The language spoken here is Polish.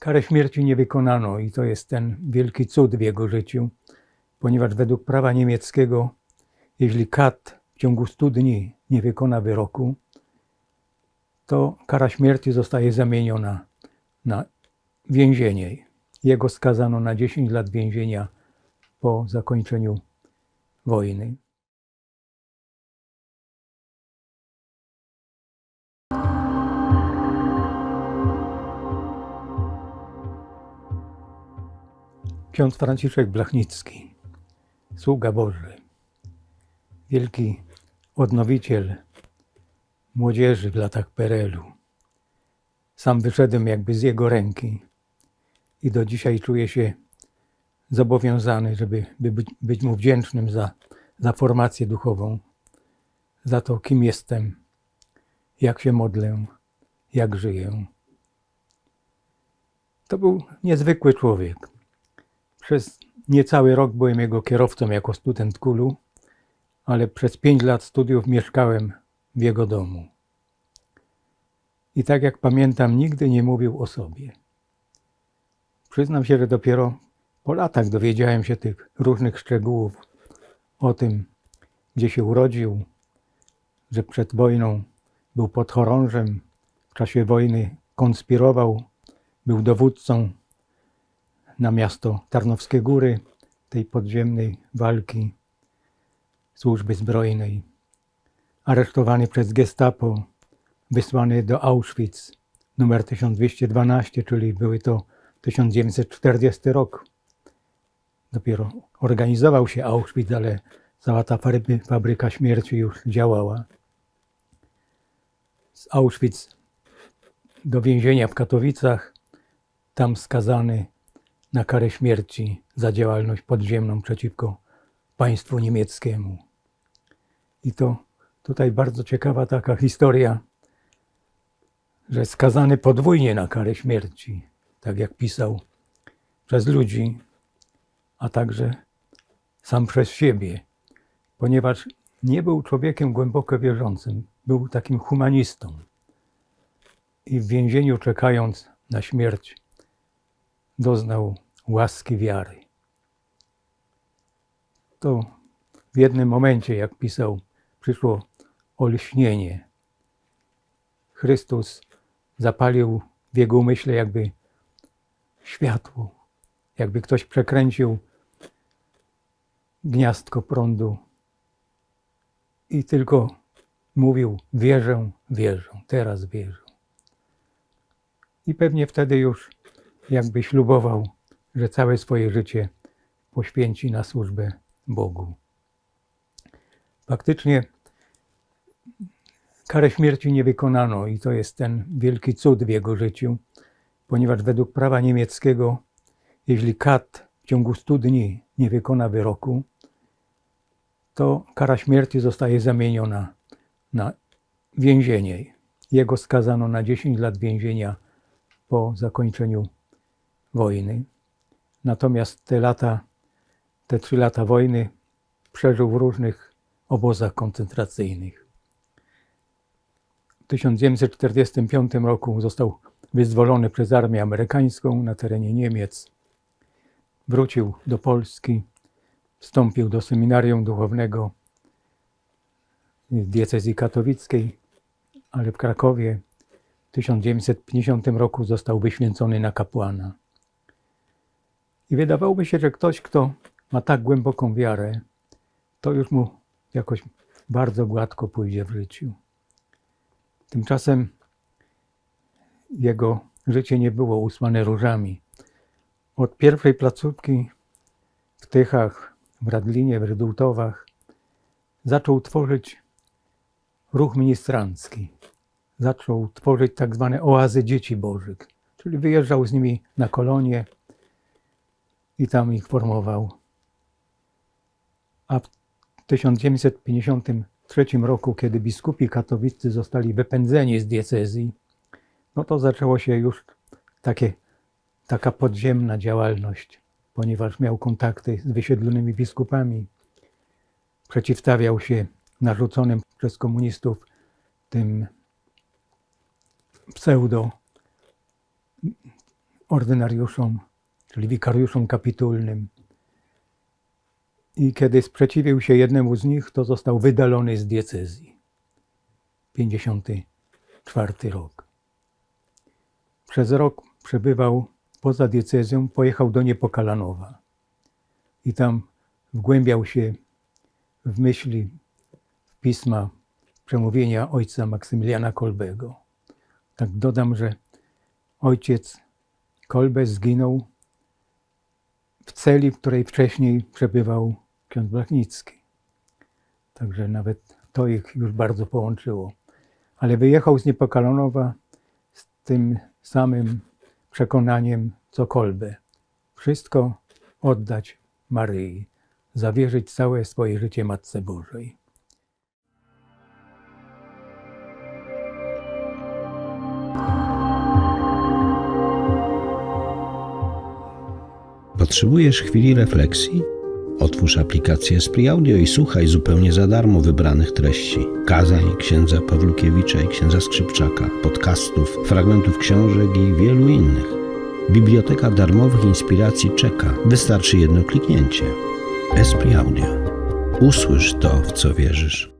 Karę śmierci nie wykonano i to jest ten wielki cud w jego życiu, ponieważ według prawa niemieckiego, jeśli kat w ciągu 100 dni nie wykona wyroku, to kara śmierci zostaje zamieniona na więzienie. Jego skazano na 10 lat więzienia po zakończeniu wojny. Ksiądz Franciszek Blachnicki, sługa Boży, wielki odnowiciel młodzieży w latach PRL-u. Sam wyszedłem jakby z jego ręki i do dzisiaj czuję się zobowiązany, żeby by być, być mu wdzięcznym za, za formację duchową, za to, kim jestem, jak się modlę, jak żyję. To był niezwykły człowiek. Przez niecały rok byłem jego kierowcą jako student KULU, ale przez pięć lat studiów mieszkałem w jego domu. I tak jak pamiętam, nigdy nie mówił o sobie. Przyznam się, że dopiero po latach dowiedziałem się tych różnych szczegółów o tym, gdzie się urodził, że przed wojną był podchorążem, w czasie wojny konspirował, był dowódcą na miasto Tarnowskie Góry, tej podziemnej walki służby zbrojnej. Aresztowany przez gestapo, wysłany do Auschwitz, numer 1212, czyli były to 1940 rok. Dopiero organizował się Auschwitz, ale cała ta fabry- fabryka śmierci już działała. Z Auschwitz do więzienia w Katowicach, tam skazany na karę śmierci za działalność podziemną przeciwko państwu niemieckiemu. I to tutaj bardzo ciekawa taka historia, że skazany podwójnie na karę śmierci, tak jak pisał, przez ludzi, a także sam przez siebie, ponieważ nie był człowiekiem głęboko wierzącym, był takim humanistą. I w więzieniu, czekając na śmierć, doznał łaski wiary. To w jednym momencie, jak pisał, przyszło olśnienie. Chrystus zapalił w jego umyśle jakby światło, jakby ktoś przekręcił gniazdko prądu i tylko mówił: Wierzę, wierzę, teraz wierzę. I pewnie wtedy już jakby ślubował, że całe swoje życie poświęci na służbę Bogu. Faktycznie karę śmierci nie wykonano i to jest ten wielki cud w jego życiu, ponieważ według prawa niemieckiego, jeśli kat w ciągu 100 dni nie wykona wyroku, to kara śmierci zostaje zamieniona na więzienie. Jego skazano na 10 lat więzienia po zakończeniu wojny. Natomiast te lata, te trzy lata wojny przeżył w różnych obozach koncentracyjnych. W 1945 roku został wyzwolony przez armię amerykańską na terenie Niemiec. Wrócił do Polski, wstąpił do seminarium duchownego diecezji katowickiej, ale w Krakowie w 1950 roku został wyświęcony na kapłana. I wydawałoby się, że ktoś, kto ma tak głęboką wiarę, to już mu jakoś bardzo gładko pójdzie w życiu. Tymczasem jego życie nie było usłane różami. Od pierwszej placówki w Tychach, w Radlinie, w Rydultowach zaczął tworzyć ruch ministrancki. Zaczął tworzyć tak zwane oazy dzieci bożych, czyli wyjeżdżał z nimi na kolonie i tam ich formował. A w 1953 roku, kiedy biskupi katowiccy zostali wypędzeni z diecezji, no to zaczęło się już takie, taka podziemna działalność, ponieważ miał kontakty z wysiedlonymi biskupami. Przeciwstawiał się narzuconym przez komunistów tym pseudo ordynariuszom, czyli wikariuszom kapitulnym. I kiedy sprzeciwił się jednemu z nich, to został wydalony z diecezji. 54 rok. Przez rok przebywał poza diecezją, pojechał do Niepokalanowa i tam wgłębiał się w myśli, w pisma, przemówienia ojca Maksymiliana Kolbego. Tak dodam, że ojciec Kolbe zginął w celi, w której wcześniej przebywał ksiądz Blachnicki. Także nawet to ich już bardzo połączyło. Ale wyjechał z Niepokalanowa z tym samym przekonaniem co Kolbe. Wszystko oddać Maryi, zawierzyć całe swoje życie Matce Bożej. Potrzebujesz chwili refleksji? Otwórz aplikację Esprit Audio i słuchaj zupełnie za darmo wybranych treści. Kazań księdza Pawlukiewicza i księdza Skrzypczaka, podcastów, fragmentów książek i wielu innych. Biblioteka darmowych inspiracji czeka. Wystarczy jedno kliknięcie. Esprit Audio. Usłysz to, w co wierzysz.